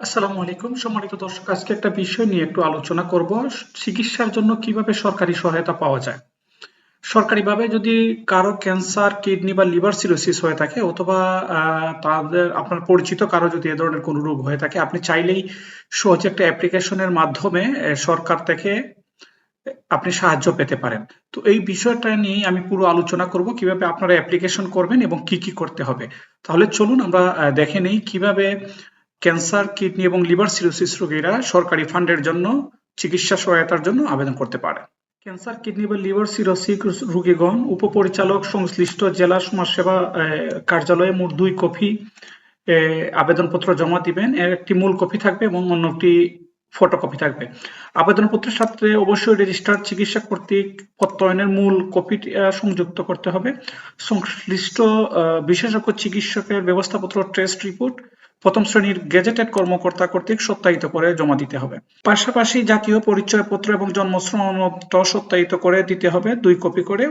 আসসালামু আলাইকুম। সম্মানিত দর্শক, আজকে একটা বিষয় নিয়ে একটু আলোচনা করব। চিকিৎসার জন্য কীভাবে সরকারি সহায়তা পাওয়া যায়? সরকারিভাবে যদি কারও ক্যান্সার, কিডনি বা লিভার সিরোসিস হয়ে থাকে অথবা তাদের, আপনার পরিচিত কারও যদি এ ধরনের কোনো রোগ হয়ে থাকে, আপনি চাইলেই সহজে একটা অ্যাপ্লিকেশনের মাধ্যমে সরকার থেকে, আপনি সাহায্য পেতে পারেন। তো এই বিষয়টা নিয়ে আমি পুরো আলোচনা করব, কীভাবে আপনারা অ্যাপ্লিকেশন করবেন এবং কি কি করতে হবে। তাহলে চলুন আমরা দেখে নেই কীভাবে ক্যান্সার, কিডনি এবং লিভার সিরোসিস রোগীরা সরকারি ফান্ডের জন্য চিকিৎসা সহায়তার জন্য আবেদন করতে পারে। ক্যান্সার, কিডনি বা লিভার সিরোসিস রোগীগণ উপপরিচালক, সংশ্লিষ্ট জেলা সমাজসেবা কার্যালয়ে মোট দুই কপি আবেদনপত্র জমা দিবেন। এর একটি মূল কপি থাকবে এবং অন্যটি ফটোকপি থাকবে। আবেদনপত্রের সাথে অবশ্যই রেজিস্টার্ড চিকিৎসা কর্তৃক প্রত্যয়নের মূল কপি সংযুক্ত করতে হবে। সংশ্লিষ্ট বিশেষজ্ঞ চিকিৎসকের ব্যবস্থাপত্র, টেস্ট রিপোর্ট প্রথম শ্রেণির গেজেটেড কর্মকর্তা কর্তৃক সত্যায়িত করে জমা দিতে হবে। পাশাপাশি জাতীয় পরিচয়পত্র এবং জন্ম সনদ সত্যায়িত করে দিতে হবে, দুই কপি করে।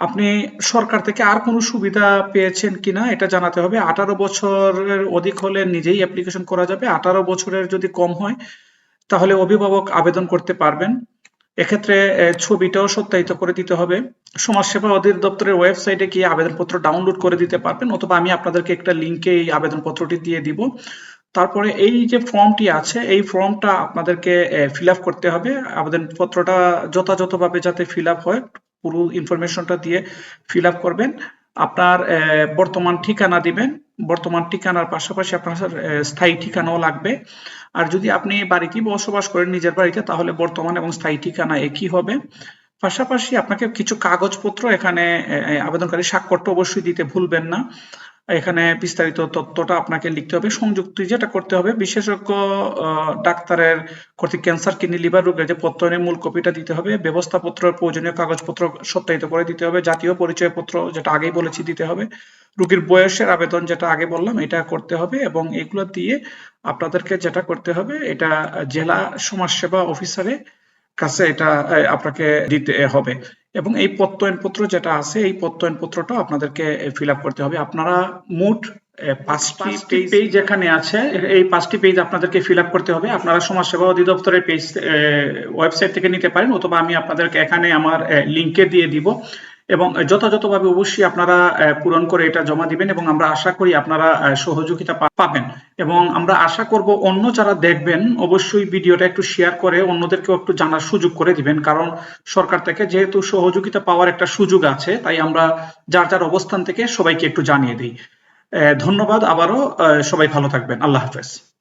আপনি সরকার থেকে আর কোনো সুবিধা পেয়েছেন কিনা এটা জানাতে হবে। আঠারো বছরের অধিক হলে নিজেই অ্যাপ্লিকেশন করা যাবে। আঠারো বছরের যদি কম হয়, তাহলে অভিভাবক আবেদন করতে পারবেন। এক্ষেত্রে ছবিটাও সত্যায়িত করে দিতে হবে। সমাজসেবা অধিদপ্তরের ওয়েবসাইটে গিয়ে আবেদনপত্র ডাউনলোড করে দিতে পারবেন, অথবা আমি আপনাদেরকে একটা লিঙ্কে এই আবেদনপত্রটি দিয়ে দিব। তারপরে এই যে ফর্মটি আছে, এই ফর্মটা আপনাদেরকে ফিল আপ করতে হবে। আবেদনপত্রটা যথাযথভাবে যাতে ফিল আপ হয়, পুরো ইনফরমেশনটা দিয়ে ফিল আপ করবেন। আপনার বর্তমান ঠিকানা দিবেন বর্তমান ঠিকানার পাশাপাশি আপনার স্থায়ী ঠিকানাও লাগবে। আর যদি আপনি বাড়িতেই বসবাস করেন নিজের বাড়িতে, তাহলে বর্তমান এবং স্থায়ী ঠিকানা একই হবে। পাশাপাশি আপনাকে কিছু কাগজপত্র এখানে আবেদনকারী স্বাক্ষরটা অবশ্যই দিতে ভুলবেন না। এখানে বিস্তারিত তথ্যটা আপনাকে লিখতে হবে, সংযুক্ত যেটা করতে হবে, বিশেষজ্ঞ ডাক্তারের কর্তৃক ক্যান্সার, কিডনি, লিভার, রোগের যে প্রত্যয়নের মূল কপিটা দিতে হবে, ব্যবস্থাপত্র, প্রয়োজনীয় কাগজপত্র সত্যায়িত করে দিতে হবে, জাতীয় পরিচয়পত্র যেটা আগেই বলেছি দিতে হবে। রোগীর বয়সের আবেদন যেটা আগে বললাম এটা করতে হবে এবং এগুলো দিয়ে আপনাদেরকে যেটা করতে হবে এটা জেলা সমাজসেবা অফিসারে কাছে এটা আপনাকে দিতে হবে। এবং এই প্রত্যয়নপত্র যেটা আছে এই প্রত্যয়নপত্রটা আপনাদেরকে ফিল আপ করতে হবে। আপনারা মোট পাঁচটি পেজ এখানে আছে। এই পাঁচটি পেজ আপনাদেরকে ফিল আপ করতে হবে। আপনারা সমাজসেবা অধিদপ্তরের পেজ ওয়েবসাইট থেকে নিতে পারেন অথবা আমি আপনাদেরকে এখানে আমার লিঙ্কে দিয়ে দিব। এবং যথাযথভাবে অবশ্যই আপনারা পূরণ করে এটা জমা দিবেন এবং আমরা আশা করি আপনারা সহযোগিতা পাবেন। এবং আমরা আশা করব অন্য যারা দেখবেন, অবশ্যই ভিডিওটা একটু শেয়ার করে অন্যদেরকেও একটু জানার সুযোগ করে দিবেন। কারণ সরকার থেকে যেহেতু সহযোগিতা পাওয়ার একটা সুযোগ আছে, তাই আমরা যার যার অবস্থান থেকে সবাইকে একটু জানিয়ে দিই। ধন্যবাদ আবারও। সবাই ভালো থাকবেন। আল্লাহ হাফেজ।